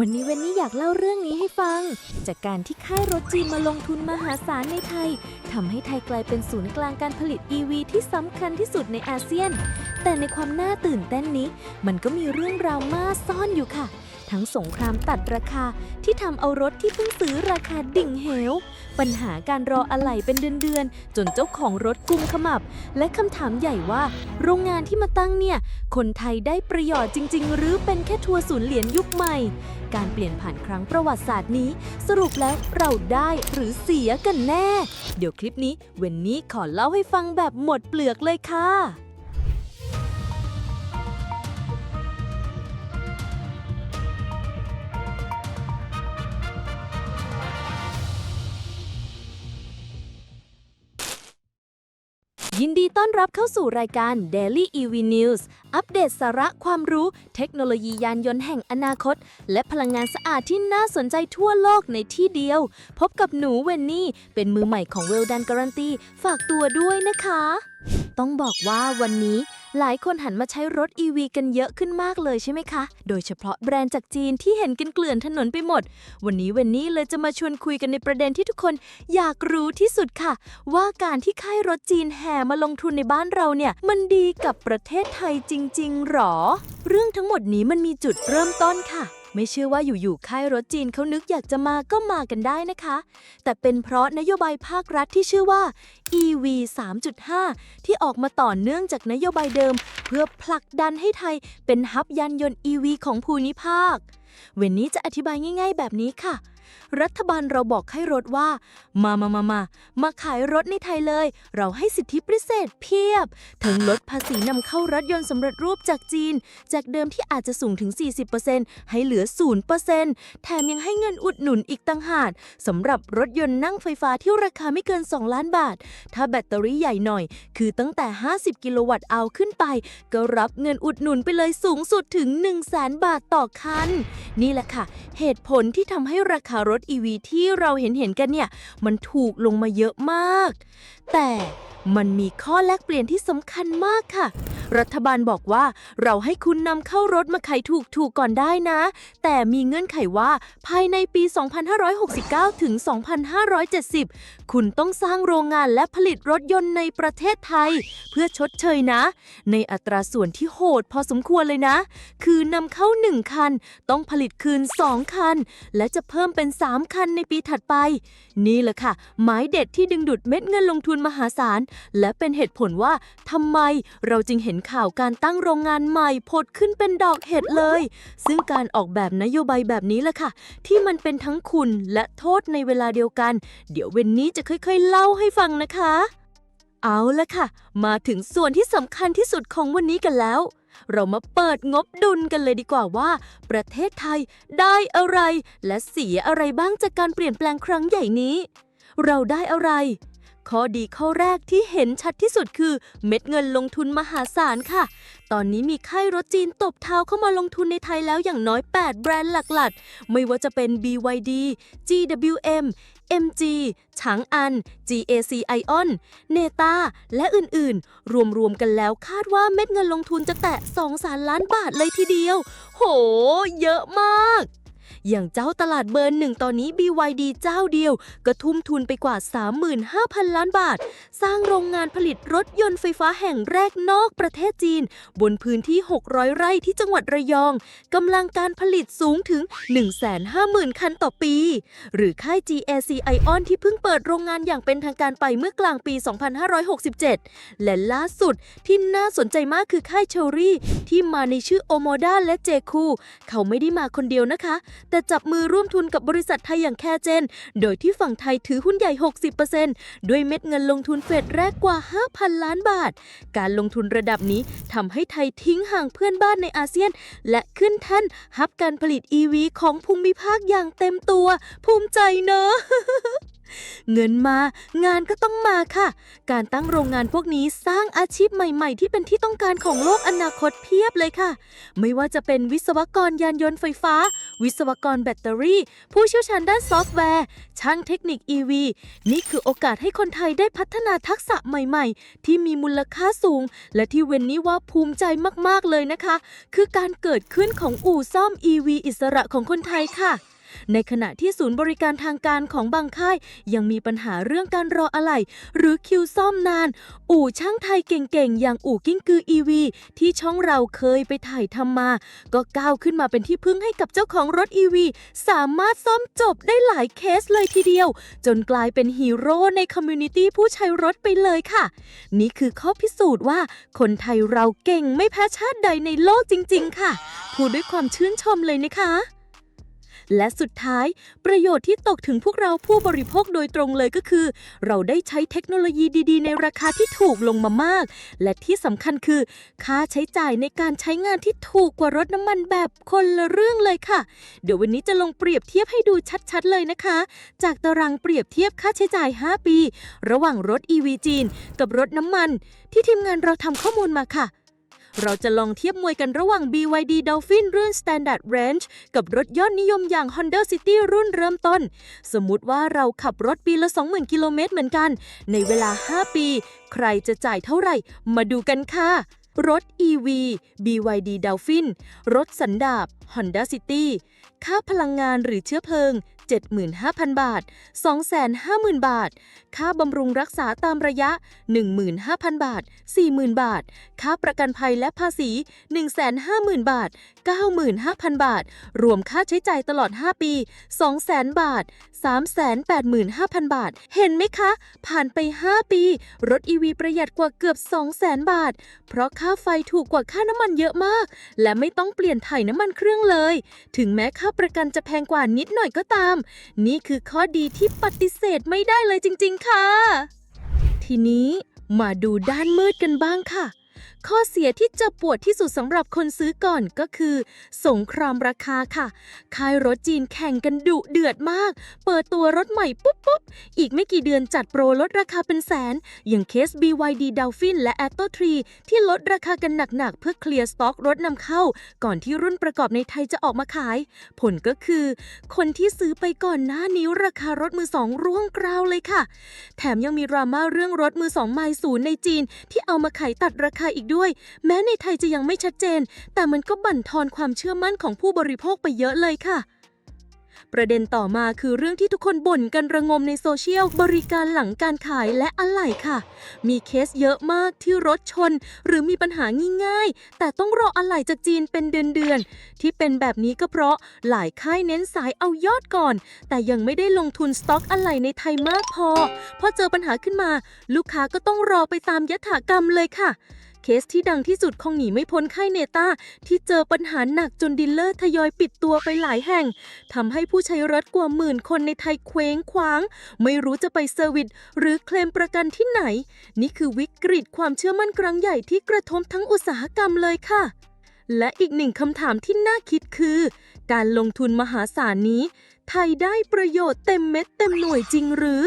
วันนี้เวนนี่อยากเล่าเรื่องนี้ให้ฟัง จากการที่ค่ายรถจีนมาลงทุนมหาศาลในไทยทำให้ไทยกลายเป็นศูนย์กลางการผลิต EV ที่สำคัญที่สุดในอาเซียน แต่ในความน่าตื่นเต้นนี้ มันก็มีเรื่องราวมาซ่อนอยู่ค่ะ ทั้งสงครามตัดราคาที่ทำเอารถที่เพิ่งซื้อราคาดิ่งเหว ปัญหาการรออะไหล่เป็นเดือนๆ จนเจ้าของรถกุมขมับ และคำถามใหญ่ว่า โรงงานที่มาตั้งเนี่ย คนไทยได้ประโยชน์จริง ๆ หรือเป็นแค่ทัวร์ศูนย์เหรียญยุคใหม่ การเปลี่ยนผ่านครั้งประวัติศาสตร์นี้ สรุปแล้วเราได้หรือเสียกันแน่ เดี๋ยวคลิปนี้เวนนี้ขอเล่าให้ฟังแบบหมดเปลือกเลยค่ะ ยินดีต้อนรับเข้าสู่รายการ Daily EV News อัปเดตสาระความรู้ เทคโนโลยียานยนต์แห่งอนาคต และพลังงานสะอาดที่น่าสนใจทั่วโลกในที่เดียว พบกับหนูเวนนี่ เป็นมือใหม่ของเวลดันการันตี ฝากตัวด้วยนะคะ ต้องบอกว่าวันนี้หลายคนหันมาใช้รถ EV กันเยอะขึ้นมากเลยใช่ไหมคะ โดยเฉพาะแบรนด์จากจีนที่เห็นกันเกลื่อนถนนไปหมด วันนี้เวนนี่เลยจะมาชวนคุยกันในประเด็นที่ทุกคนอยากรู้ที่สุดค่ะ ว่าการที่ค่ายรถจีนแห่มาลงทุนในบ้านเราเนี่ย มันดีกับประเทศไทยจริง ๆ หรอ เรื่องทั้งหมดนี้มันมีจุดเริ่มต้นค่ะ ไม่เชื่อว่าอยู่ๆค่ายรถจีนเขานึกอยากจะมาก็มากันได้นะคะ แต่เป็นเพราะนโยบายภาครัฐที่ชื่อว่า EV 3.5 ที่ออกมาต่อเนื่องจากนโยบายเดิม เพื่อผลักดันให้ไทยเป็นฮับยานยนต์ EV ของภูมิภาค เวันนี้จะอธิบายง่าย ๆ แบบนี้ค่ะ รัฐบาลเราบอกให้รถว่า มามามามามาขายรถในไทยเลย เราให้สิทธิพิเศษเพียบ ถึงลดภาษีนำเข้ารถยนต์สำเร็จรูปจากจีน จากเดิมที่อาจจะสูงถึง 40%ให้เหลือ 0%แถมยังให้เงินอุดหนุนอีกต่างหากสำหรับรถยนต์นั่งไฟฟ้าที่ราคาไม่เกิน 2 ล้านบาท ถ้าแบตเตอรี่ใหญ่หน่อย คือตั้งแต่ 50 กิโลวัตต์เอาขึ้นไป ก็รับเงินอุดหนุนไปเลยสูงสุดถึง 1 0 0 0 0แบาทต่อคัน นี่แหละค่ะ เหตุผลที่ทำให้ราคารถ EV ที่เราเห็นเห็นกันเนี่ย มันถูกลงมาเยอะมาก แต่มันมีข้อแลกเปลี่ยนที่สำคัญมากค่ะ รัฐบาลบอกว่าเราให้คุณนำเข้ารถมาขายถูกถูกๆก่อนได้นะ แต่มีเงื่อนไขว่าภายในปี 2569 ถึง 2570 คุณต้องสร้างโรงงานและผลิตรถยนต์ในประเทศไทย เพื่อชดเชยนะ ในอัตราส่วนที่โหดพอสมควรเลยนะ คือนำเข้า 1 คัน ต้องผลิตคืน 2 คัน และจะเพิ่มเป็น 3 คันในปีถัดไป นี่แหละค่ะ หมายเด็ดที่ดึงดูดเม็ดเงินลงทุนมหาศาล และเป็นเหตุผลว่าทำไมเราจึงเห็นข่าวการตั้งโรงงานใหม่ผดขึ้นเป็นดอกเห็ดเลย ซึ่งการออกแบบนโยบายแบบนี้แหละค่ะ ที่มันเป็นทั้งคุณและโทษในเวลาเดียวกัน เดี๋ยวเวนนี้จะค่อยๆ เล่าให้ฟังนะคะ เอาละค่ะ มาถึงส่วนที่สำคัญที่สุดของวันนี้กันแล้วเรามาเปิดงบดุลกันเลยดีกว่าว่า ประเทศไทยได้อะไร และเสียอะไรบ้างจากการเปลี่ยนแปลงครั้งใหญ่นี้ เราได้อะไร ข้อดีข้อแรกที่เห็นชัดที่สุดคือ เม็ดเงินลงทุนมหาศาลค่ะ ตอนนี้มีค่ายรถจีนตบเท้าเข้ามาลงทุนในไทยแล้วอย่างน้อย 8 แบรนด์หลักๆ ไม่ว่าจะเป็น BYD GWM MG ฉางอัน GAC Ion เนตาและอื่นๆ รวมๆ กันแล้วคาดว่าเม็ดเงินลงทุนจะแตะ2สารล้านบาทเลยทีเดียว โห เยอะมาก อย่างเจ้าตลาดเบอร์หนึ่งตอนนี้ BYD เจ้าเดียว ก็ทุ่มทุนไปกว่า 35,000 ล้านบาท สร้างโรงงานผลิตรถยนต์ไฟฟ้าแห่งแรกนอกประเทศจีน บนพื้นที่ 600 ไร่ที่จังหวัดระยองกำลังการผลิตสูงถึง 150,000 คันต่อปี หรือค่าย GAC Ion ที่เพิ่งเปิดโรงงานอย่างเป็นทางการไปเมื่อกลางปี 2567 และล่าสุดที่น่าสนใจมากคือค่ายเชอรี่ ที่มาในชื่อโอโมดาและเจคูเขาไม่ได้มาคนเดียวนะคะ แต่จับมือร่วมทุนกับบริษัทไทยอย่างแคเจน โดยที่ฝั่งไทยถือหุ้นใหญ่ 60%ด้วยเม็ดเงินลงทุนเฟดแรกกว่า 5,000 ล้านบาท การลงทุนระดับนี้ทำให้ไทยทิ้งห่างเพื่อนบ้านในอาเซียน และขึ้นแท่นฮับการผลิต EV ของภูมิภาคอย่างเต็มตัว ภูมิใจเนอะ เงินมางานก็ต้องมาค่ะ การตั้งโรงงานพวกนี้สร้างอาชีพใหม่ ๆ ที่เป็นที่ต้องการของโลกอนาคตเพียบเลยค่ะ ไม่ว่าจะเป็นวิศวกรยานยนต์ไฟฟ้า วิศวกรแบตเตอรี่ ผู้เชี่ยวชาญด้านซอฟต์แวร์ ช่างเทคนิค EV นี่คือโอกาสให้คนไทยได้พัฒนาทักษะใหม่ ๆ ที่มีมูลค่าสูง และที่เวนนี้ว่าภูมิใจมากๆเลยนะคะ คือการเกิดขึ้นของอู่ซ่อม EV อิสระของคนไทยค่ะ ในขณะที่ศูนย์บริการทางการของบางค่าย ยังมีปัญหาเรื่องการรออะไหล่หรือคิวซ่อมนาน อู่ช่างไทยเก่งๆ อย่างอู่กิ้งกือ EV ที่ช่องเราเคยไปถ่ายทำมา ก็ก้าวขึ้นมาเป็นที่พึ่งให้กับเจ้าของรถ EV สามารถซ่อมจบได้หลายเคสเลยทีเดียว จนกลายเป็นฮีโร่ในคอมมูนิตี้ผู้ใช้รถไปเลยค่ะ นี่คือข้อพิสูจน์ว่า คนไทยเราเก่งไม่แพ้ชาติใดในโลกจริง ๆ ค่ะ พูดด้วยความชื่นชมเลยนะคะ และสุดท้ายประโยชน์ที่ตกถึงพวกเราผู้บริโภคโดยตรงเลยก็คือ เราได้ใช้เทคโนโลยีดีๆ ในราคาที่ถูกลงมามาก และที่สำคัญคือ ค่าใช้จ่ายในการใช้งานที่ถูกกว่ารถน้ำมันแบบคนละเรื่องเลยค่ะ เดี๋ยววันนี้จะลงเปรียบเทียบให้ดูชัดๆเลยนะคะ จากตารางเปรียบเทียบค่าใช้จ่าย 5 ปี ระหว่างรถ EV จีน กับรถน้ำมัน ที่ทีมงานเราทำข้อมูลมาค่ะ เราจะลองเทียบมวยกันระหว่าง BYD Dolphin รุ่น Standard Range กับรถยอดนิยมอย่าง Honda City รุ่นเริ่มต้น สมมุติว่าเราขับรถปีละ 20,000 กิโลเมตรเหมือนกัน ในเวลา 5 ปี ใครจะจ่ายเท่าไหร่ มาดูกันค่ะรถ EV BYD Dolphin รถสันดาป Honda City ค่าพลังงานหรือเชื้อเพลิง 75,000 บาท 250,000 บาท ค่าบำรุงรักษาตามระยะ 15,000 บาท 40,000 บาท ค่าประกันภัยและภาษี 150,000 บาท 95,000 บาท รวมค่าใช้จ่ายตลอด 5 ปี 200,000 บาท 385,000 บาท เห็นไหมคะ ผ่านไป 5 ปี รถ EV ประหยัดกว่าเกือบ 200,000 บาท เพราะค่าไฟถูกกว่าค่าน้ำมันเยอะมาก และไม่ต้องเปลี่ยนถ่ายน้ำมันเครื่องเลย ถึงแม้ค่าประกันจะแพงกว่านิดหน่อยก็ตามนี่คือข้อดีที่ปฏิเสธไม่ได้เลยจริง ๆ ค่ะ ทีนี้มาดูด้านมืดกันบ้างค่ะ ข้อเสียที่จะปวดที่สุดสำหรับคนซื้อก่อนก็คือ สงครามราคาค่ะ ค่ายรถจีนแข่งกันดุเดือดมาก เปิดตัวรถใหม่ปุ๊บปุ๊บอีกไม่กี่เดือนจัดโปรลดราคาเป็นแสน อย่างเคส BYD Dolphin และ Atto 3ที่ลดราคากันหนักๆ เพื่อเคลียร์สต็อกรถนำเข้า ก่อนที่รุ่นประกอบในไทยจะออกมาขาย ผลก็คือ คนที่ซื้อไปก่อนหน้านี้ราคารถมือสองร่วงกราวเลยค่ะ แถมยังมีดราม่าเรื่องรถมือสองไมล์ศูนย์ในจีน ที่เอามาขายตัดราคาอีกด้วยแม้ในไทยจะยังไม่ชัดเจน แต่มันก็บั่นทอนความเชื่อมั่นของผู้บริโภคไปเยอะเลยค่ะ ประเด็นต่อมาคือเรื่องที่ทุกคนบ่นกันระงมในโซเชียล บริการหลังการขายและอะไหล่ค่ะ มีเคสเยอะมากที่รถชน หรือมีปัญหาง่ายๆ แต่ต้องรออะไหล่จากจีนเป็นเดือนๆ ที่เป็นแบบนี้ก็เพราะหลายค่ายเน้นสายเอายอดก่อน แต่ยังไม่ได้ลงทุนสต็อกอะไหล่ในไทยมากพอ พอเจอปัญหาขึ้นมา ลูกค้าก็ต้องรอไปตามยถากรรมเลยค่ะ เคสที่ดังที่สุดคงหนีไม่พ้นค่ายเนต้า ที่เจอปัญหาหนักจนดีลเลอร์ทยอยปิดตัวไปหลายแห่งทำให้ผู้ใช้รถกว่าหมื่นคนในไทยเคว้งคว้าง ไม่รู้จะไปเซอร์วิสหรือเคลมประกันที่ไหน นี่คือวิกฤตความเชื่อมั่นครั้งใหญ่ที่กระทบทั้งอุตสาหกรรมเลยค่ะ และอีกหนึ่งคำถามที่น่าคิดคือ การลงทุนมหาศาลนี้ ไทยได้ประโยชน์เต็มเม็ดเต็มหน่วยจริงหรือ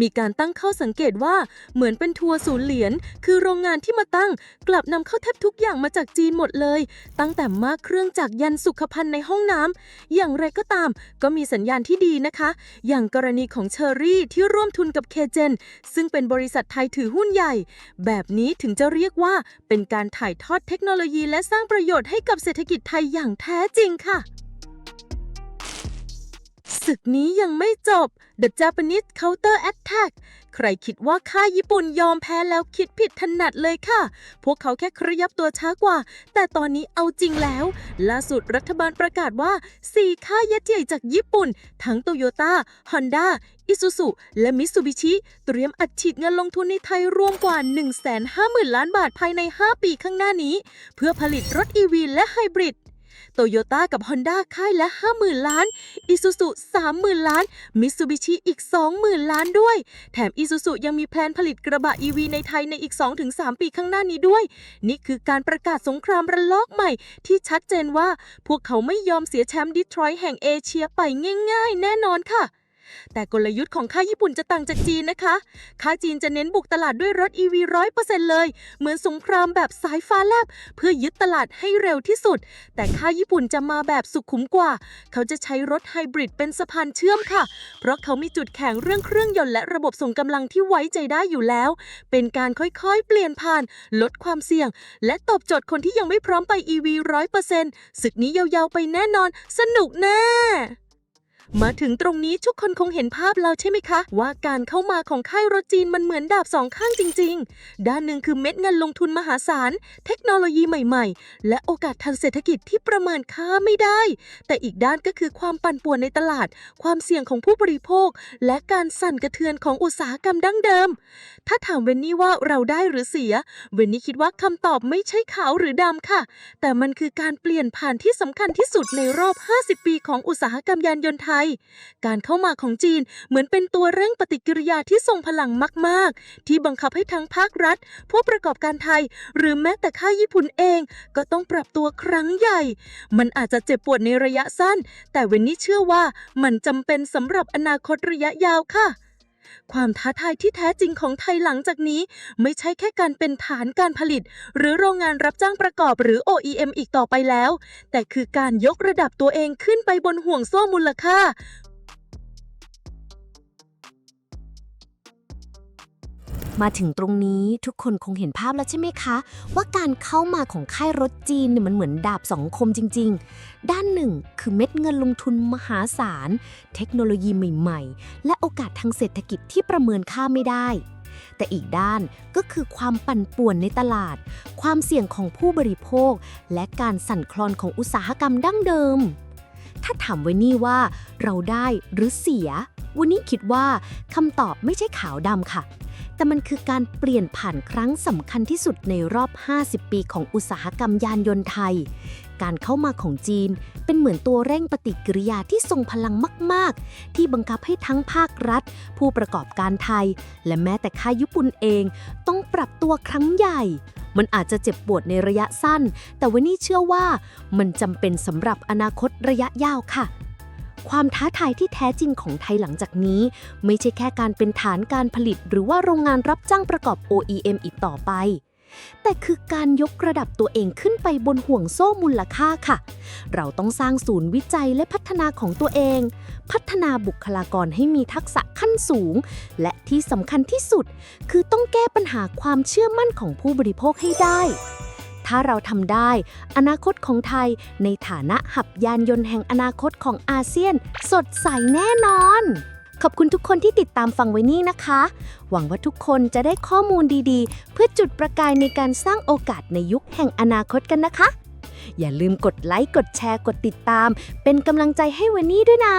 มีการตั้งข้อสังเกตว่าเหมือนเป็นทัวร์ศูนย์เหรียญคือโรงงานที่มาตั้ง กลับนำเข้าแทบทุกอย่างมาจากจีนหมดเลย ตั้งแต่มากเครื่องจากรยันสุขภัณฑ์ในห้องน้ำอย่างไรก็ตาม ก็มีสัญญาณที่ดีนะคะ อย่างกรณีของเชอรี่ที่ร่วมทุนกับเคเจนซึ่งเป็นบริษัทไทยถือหุ้นใหญ่ แบบนี้ถึงจะเรียกว่าเป็นการถ่ายทอดเทคโนโลยีและสร้างประโยชน์ให้กับเศรษฐกิจไทยอย่างแท้จริงค่ะ ศึกนี้ยังไม่จบ The Japanese Counter Attack ใครคิดว่าค่ายญี่ปุ่นยอมแพ้แล้วคิดผิดถนัดเลยค่ะ พวกเขาแค่ขยับตัวช้ากว่า แต่ตอนนี้เอาจริงแล้ว ล่าสุดรัฐบาลประกาศว่า 4 ค่ายยักษ์ใหญ่จากญี่ปุ่น ทั้งโตโยต้าฮอนด้าอิซูซุและมิตซูบิชิเตรียมอัดฉีดเงินลงทุนในไทยรวมกว่า 150,000 ล้านบาทภายใน 5 ปีข้างหน้านี้ เพื่อผลิตรถ EV และไฮบริด โตโยต้ากับ Honda ค่ายละ 50,000 ล้านอิซูซุ30,000 ล้านมิตซูบิชิอีก 20,000 ล้านด้วย แถมอิซูซุยังมีแพลนผลิตกระบะ EV ในไทยในอีก 2-3 ปีข้างหน้านี้ด้วย นี่คือการประกาศสงครามระลอกใหม่ ที่ชัดเจนว่าพวกเขาไม่ยอมเสียแชมป์ดีทรอยต์แห่งเอเชียไปง่าย ๆ แน่นอนค่ะ แต่กลยุทธ์ของค่ายญี่ปุ่นจะต่างจากจีนนะคะ ค่ายจีนจะเน้นบุกตลาดด้วยรถ EV ร้อยเปอร์เซ็นต์เลย เหมือนสงครามแบบสายฟ้าแลบ เพื่อยึดตลาดให้เร็วที่สุด แต่ค่ายญี่ปุ่นจะมาแบบสุขุมกว่า เขาจะใช้รถไฮบริดเป็นสะพานเชื่อมค่ะ เพราะเขามีจุดแข็งเรื่องเครื่องยนต์และระบบส่งกำลังที่ไว้ใจได้อยู่แล้ว เป็นการค่อยๆ เปลี่ยนผ่าน ลดความเสี่ยง และตอบโจทย์คนที่ยังไม่พร้อมไป EV ร้อยเปอร์เซ็นต์ศึกนี้ยาวๆไปแน่นอน สนุกแน่ มาถึงตรงนี้ทุกคนคงเห็นภาพแล้วใช่ไหมคะ ว่าการเข้ามาของค่ายรถจีนมันเหมือนดาบสองข้างจริง ๆ ด้านหนึ่งคือเม็ดเงินลงทุนมหาศาล เทคโนโลยีใหม่ๆ และโอกาสทางเศรษฐกิจที่ประเมินค่าไม่ได้ แต่อีกด้านก็คือความปั่นป่วนในตลาด ความเสี่ยงของผู้บริโภค และการสั่นกระเทือนของอุตสาหกรรมดั้งเดิม ถ้าถามเวนนี่ว่าเราได้หรือเสีย เวนนี่คิดว่าคำตอบไม่ใช่ขาวหรือดำค่ะ แต่มันคือการเปลี่ยนผ่านที่สำคัญที่สุดในรอบ 50 ปีของอุตสาหกรรมยานยนต์ไทยการเข้ามาของจีนเหมือนเป็นตัวเร่งปฏิกิริยาที่ทรงพลังมาก ๆ ที่บังคับให้ทั้งภาครัฐ ผู้ประกอบการไทย หรือแม้แต่ค่ายญี่ปุ่นเอง ก็ต้องปรับตัวครั้งใหญ่ มันอาจจะเจ็บปวดในระยะสั้น แต่เวนนี่เชื่อว่ามันจำเป็นสำหรับอนาคตระยะยาวค่ะ ความท้าทายที่แท้จริงของไทยหลังจากนี้ ไม่ใช่แค่การเป็นฐานการผลิต หรือโรงงานรับจ้างประกอบหรือ OEM อีกต่อไปแล้ว แต่คือการยกระดับตัวเองขึ้นไปบนห่วงโซ่มูลค่า มาถึงตรงนี้ทุกคนคงเห็นภาพแล้วใช่ไหมคะ ว่าการเข้ามาของค่ายรถจีนเนี่ยมันเหมือนดาบสองคมจริง ๆ ด้านหนึ่งคือเม็ดเงินลงทุนมหาศาล เทคโนโลยีใหม่ ๆ และโอกาสทางเศรษฐกิจที่ประเมินค่าไม่ได้ แต่อีกด้านก็คือความปั่นป่วนในตลาด ความเสี่ยงของผู้บริโภค และการสั่นคลอนของอุตสาหกรรมดั้งเดิม ถ้าถามไว้นี่ว่าเราได้หรือเสียวันนี้คิดว่าคำตอบไม่ใช่ขาวดำค่ะ แต่มันคือการเปลี่ยนผ่านครั้งสำคัญที่สุดในรอบ 50 ปีของอุตสาหกรรมยานยนต์ไทย การเข้ามาของจีนเป็นเหมือนตัวเร่งปฏิกิริยาที่ทรงพลังมาก ๆ ที่บังคับให้ทั้งภาครัฐ ผู้ประกอบการไทย และแม้แต่ค่ายญี่ปุ่นเอง ต้องปรับตัวครั้งใหญ่ มันอาจจะเจ็บปวดในระยะสั้น แต่วันนี้เชื่อว่ามันจำเป็นสำหรับอนาคตระยะยาวค่ะ ความท้าทายที่แท้จริงของไทยหลังจากนี้ ไม่ใช่แค่การเป็นฐานการผลิต หรือว่าโรงงานรับจ้างประกอบ OEM อีกต่อไป แต่คือการยกระดับตัวเองขึ้นไปบนห่วงโซ่มูลค่าค่ะ เราต้องสร้างศูนย์วิจัยและพัฒนาของตัวเอง พัฒนาบุคลากรให้มีทักษะขั้นสูง และที่สำคัญที่สุด คือต้องแก้ปัญหาความเชื่อมั่นของผู้บริโภคให้ได้ ถ้าเราทำได้ อนาคตของไทยในฐานะหับยานยนต์แห่งอนาคตของอาเซียน สดใสแน่นอน ขอบคุณทุกคนที่ติดตามฟังไว้นี่นะคะ หวังว่าทุกคนจะได้ข้อมูลดีๆ เพื่อจุดประกายในการสร้างโอกาสในยุคแห่งอนาคตกันนะคะ อย่าลืมกดไลค์กดแชร์กดติดตาม เป็นกำลังใจให้วันนี้ด้วยนะ